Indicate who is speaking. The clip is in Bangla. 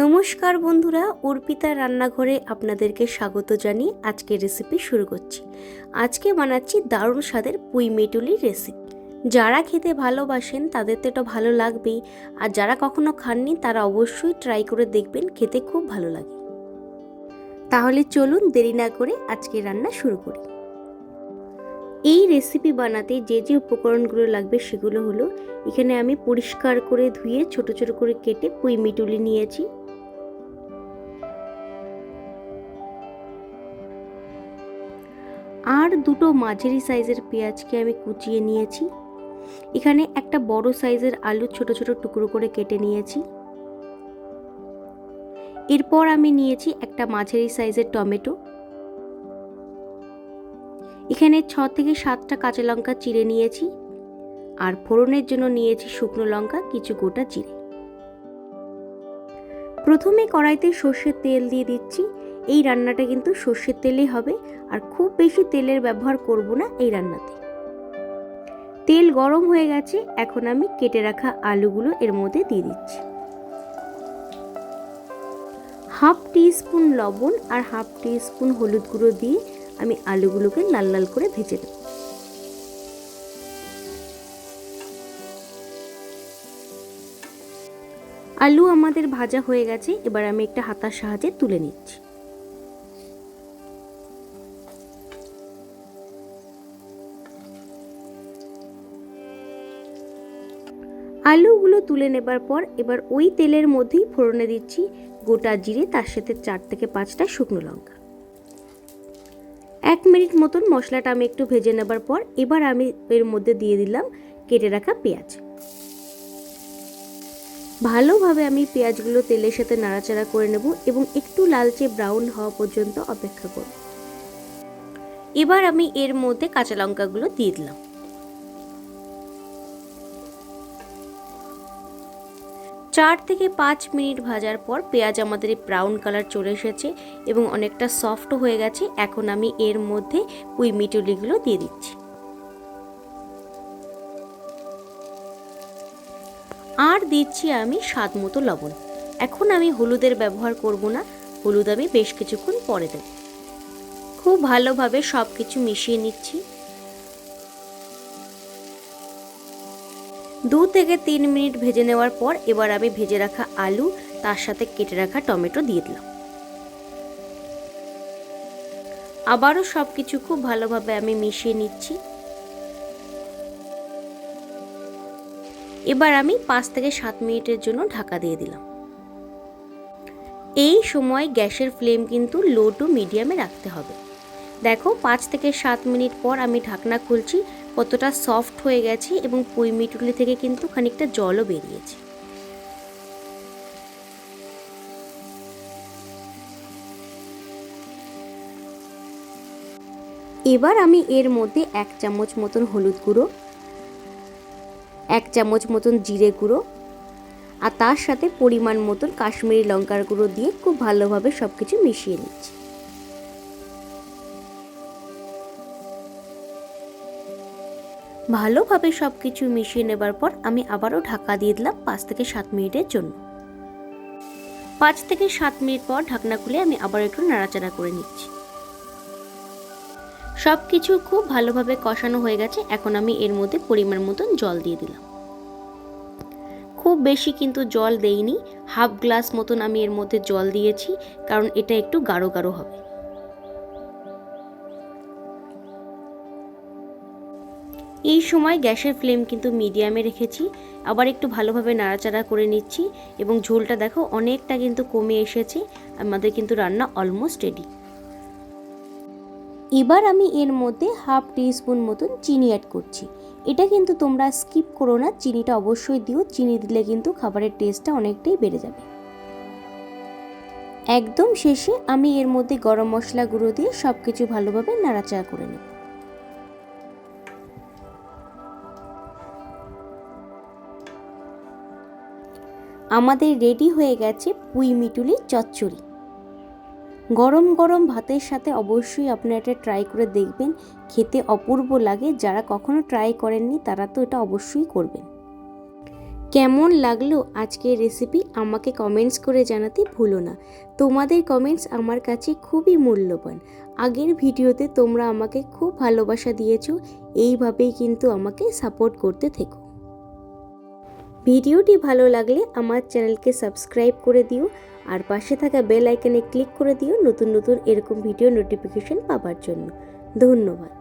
Speaker 1: নমস্কার বন্ধুরা, অর্পিতা রান্নাঘরে আপনাদেরকে স্বাগত জানিয়ে আজকের রেসিপি শুরু করছি। আজকে বানাচ্ছি দারুণ স্বাদের পুঁই মেটুলির রেসিপি যারা খেতে ভালোবাসেন, তাদের তো এটা ভালো লাগবেই। আর যারা কখনো খাননি, তারা অবশ্যই ট্রাই করে দেখবেন, খেতে খুব ভালো লাগে। তাহলে চলুন দেরি না করে আজকে রান্না শুরু করি। এই রেসিপি বানাতে যে যে উপকরণগুলো লাগবে সেগুলো হলো, এখানে আমি পরিষ্কার করে ধুয়ে ছোট ছোট করে কেটে পুঁই মিটুলি নিয়েছি। আর দুটো মাঝারি সাইজের পেঁয়াজকে আমি কুচিয়ে নিয়েছি। এখানে একটা বড় সাইজের আলু ছোট ছোট টুকরো করে কেটে নিয়েছি। এরপর আমি নিয়েছি একটা মাঝারি সাইজের টমেটো। এখানে ছ থেকে সাতটা কাঁচা লঙ্কা চিড়ে নিয়েছি। আর ফোড়নের জন্য নিয়েছি শুকনো লঙ্কা, কিছু গোটা জিরে। প্রথমে কড়াইতে সর্ষের তেল দিয়ে দিচ্ছি। এই রান্নাটা কিন্তু সর্ষের তেলেই হবে আর খুব বেশি তেলের ব্যবহার করব না এই রান্নাতে। তেল গরম হয়ে গেছে, এখন আমি কেটে রাখা আলুগুলো এর মধ্যে দিয়ে দিচ্ছি। হাফ টি স্পুন লবণ আর হাফ টি স্পুন হলুদ গুঁড়ো দিয়ে আমি আলুগুলোকে লাল লাল করে ভেজে নেব। আলু আমাদের ভাজা হয়ে গেছে, এবার আমি একটা হাতার সাহায্যে তুলে নিচ্ছি। আলুগুলো তুলে নেবার পর এবার ওই তেলের মধ্যেই ফোড়নে দিচ্ছি গোটা জিরে, তার সাথে চার থেকে পাঁচটা শুকনো লঙ্কা। এক মিনিট মতন মশলাটা আমি একটু ভেজে নেবার পর এবার আমি এর মধ্যে দিয়ে দিলাম কেটে রাখা পেঁয়াজ। ভালোভাবে আমি পেঁয়াজগুলো তেলের সাথে নাড়াচাড়া করে নেব এবং একটু লালচে ব্রাউন হওয়া পর্যন্ত অপেক্ষা করব। এবার আমি এর মধ্যে কাঁচা লঙ্কাগুলো দিয়ে দিলাম। চার থেকে পাঁচ মিনিট ভাজার পর পেঁয়াজ আমাদের ব্রাউন কালার চলে এসেছে এবং অনেকটা সফট হয়ে গেছে। এখন আমি এর মধ্যে পুঁই মিটুলিগুলো দিয়ে দিচ্ছি। আর দিচ্ছি আমি স্বাদ মতো লবণ। এখন আমি হলুদের ব্যবহার করব না, হলুদ আমি বেশ কিছুক্ষণ পরে দেব। খুব ভালোভাবে সব কিছু মিশিয়ে নিচ্ছি। দু থেকে তিন মিনিট ভেজে নেওয়ার পর এবার আমি ভেজে রাখা আলু, তার সাথে কেটে রাখা টমেটো দিয়ে দিলাম। আবারও সব কিছু খুব ভালোভাবে আমি মিশিয়ে নিচ্ছি। এবার আমি পাঁচ থেকে সাত মিনিটের জন্য ঢাকা দিয়ে দিলাম। এই সময় গ্যাসের ফ্লেম কিন্তু লো টু মিডিয়ামে রাখতে হবে। দেখো, পাঁচ থেকে সাত মিনিট পর আমি ঢাকনা খুলছি কতটা সফট হয়ে গেছে এবং পুঁই মিটুলি থেকে কিন্তু খানিকটা জলও বেরিয়েছে। এবার আমি এর মধ্যে এক চামচ মতন হলুদ গুঁড়ো, এক চামচ মতন জিরে গুঁড়ো আর তার সাথে পরিমাণ মতন কাশ্মীরি লঙ্কার গুঁড়ো দিয়ে খুব ভালোভাবে সব কিছু মিশিয়ে নিচ্ছি। ভালোভাবে সব কিছু মিশিয়ে নেবার পর আমি আবারও ঢাকা দিয়ে দিলাম পাঁচ থেকে সাত মিনিটের জন্য। পাঁচ থেকে সাত মিনিট পর ঢাকনা খুলে আমি আবার একটু নাড়াচাড়া করে নিচ্ছি। সব কিছু খুব ভালোভাবে কষানো হয়ে গেছে, এখন আমি এর মধ্যে পরিমাণ মতন জল দিয়ে দিলাম। খুব বেশি কিন্তু জল দেইনি, হাফ গ্লাস মতন আমি এর মধ্যে জল দিয়েছি, কারণ এটা একটু গাঢ় গাঢ় হবে। এই সময় গ্যাসের ফ্লেম কিন্তু মিডিয়ামে রেখেছি। আবার একটু ভালোভাবে নাড়াচাড়া করে নিচ্ছি এবং ঝোলটা দেখো অনেকটা কিন্তু কমে এসেছে। আমাদের কিন্তু রান্না অলমোস্ট রেডি এবার আমি এর মধ্যে হাফ স্পুন মতন চিনি অ্যাড করছি। এটা কিন্তু তোমরা স্কিপ করো না, চিনিটা অবশ্যই দিও। চিনি দিলে কিন্তু খাবারের টেস্টটা অনেকটাই বেড়ে যাবে। একদম শেষে আমি এর মধ্যে গরম মশলা গুঁড়ো দিয়ে সব কিছু ভালোভাবে নাড়াচাড়া করে নেব। আমাদের রেডি হয়ে গেছে পুঁই মিটুলি চচ্চড়ি। গরম গরম ভাতের সাথে অবশ্যই আপনারা এটা ট্রাই করে দেখবেন, খেতে অপূর্ব লাগে, যারা কখনো ট্রাই করেননি তারা তো এটা অবশ্যই করবেন। কেমন লাগল আজকের রেসিপি আমাকে কমেন্টস করে জানাতে ভুলো না। তোমাদের কমেন্টস আমার কাছে খুবই মূল্যবান। আগের ভিডিওতে তোমরা আমাকে খুব ভালোবাসা দিয়েছ, এইভাবেই কিন্তু আমাকে সাপোর্ট করতে থেকো। ভিডিওটি ভালো লাগলে আমার চ্যানেলকে সাবস্ক্রাইব করে দিও আর পাশে থাকা বেল আইকনে ক্লিক করে দিও নতুন নতুন এরকম ভিডিও নোটিফিকেশন পাওয়ার জন্য। ধন্যবাদ।